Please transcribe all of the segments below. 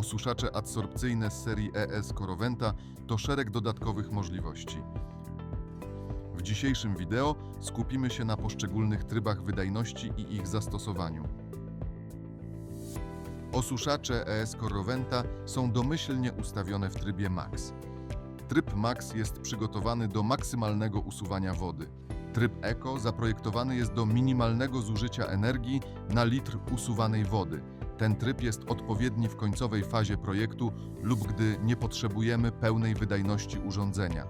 Osuszacze adsorpcyjne z serii ES Coroventa to szereg dodatkowych możliwości. W dzisiejszym wideo skupimy się na poszczególnych trybach wydajności i ich zastosowaniu. Osuszacze ES Coroventa są domyślnie ustawione w trybie Max. Tryb Max jest przygotowany do maksymalnego usuwania wody. Tryb Eco zaprojektowany jest do minimalnego zużycia energii na litr usuwanej wody. Ten tryb jest odpowiedni w końcowej fazie projektu lub gdy nie potrzebujemy pełnej wydajności urządzenia.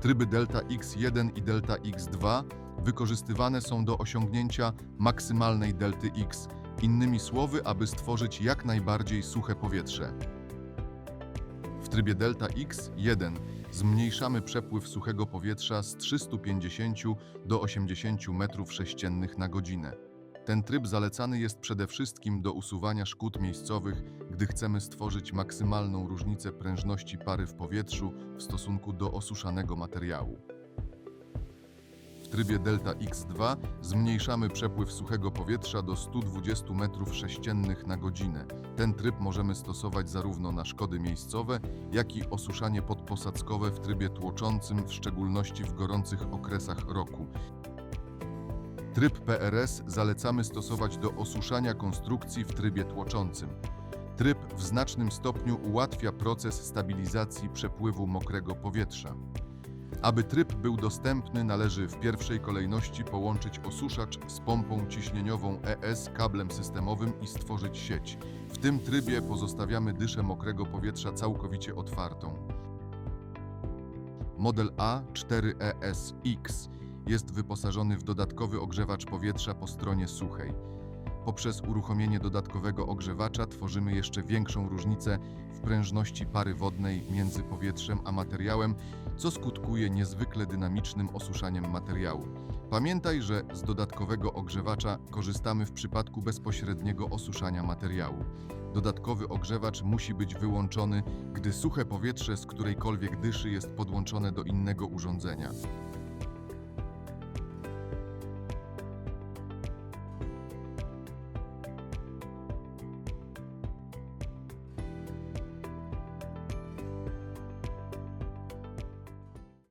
Tryby Delta X1 i Delta X2 wykorzystywane są do osiągnięcia maksymalnej delty X, innymi słowy, aby stworzyć jak najbardziej suche powietrze. W trybie Delta X1 zmniejszamy przepływ suchego powietrza z 350 do 80 m3 na godzinę. Ten tryb zalecany jest przede wszystkim do usuwania szkód miejscowych, gdy chcemy stworzyć maksymalną różnicę prężności pary w powietrzu w stosunku do osuszanego materiału. W trybie Delta X2 zmniejszamy przepływ suchego powietrza do 120 m3 na godzinę. Ten tryb możemy stosować zarówno na szkody miejscowe, jak i osuszanie podposadzkowe w trybie tłoczącym, w szczególności w gorących okresach roku. Tryb PRS zalecamy stosować do osuszania konstrukcji w trybie tłoczącym. Tryb w znacznym stopniu ułatwia proces stabilizacji przepływu mokrego powietrza. Aby tryb był dostępny, należy w pierwszej kolejności połączyć osuszacz z pompą ciśnieniową ES kablem systemowym i stworzyć sieć. W tym trybie pozostawiamy dyszę mokrego powietrza całkowicie otwartą. Model A4ESX jest wyposażony w dodatkowy ogrzewacz powietrza po stronie suchej. Poprzez uruchomienie dodatkowego ogrzewacza tworzymy jeszcze większą różnicę w prężności pary wodnej między powietrzem a materiałem, co skutkuje niezwykle dynamicznym osuszaniem materiału. Pamiętaj, że z dodatkowego ogrzewacza korzystamy w przypadku bezpośredniego osuszania materiału. Dodatkowy ogrzewacz musi być wyłączony, gdy suche powietrze z którejkolwiek dyszy jest podłączone do innego urządzenia.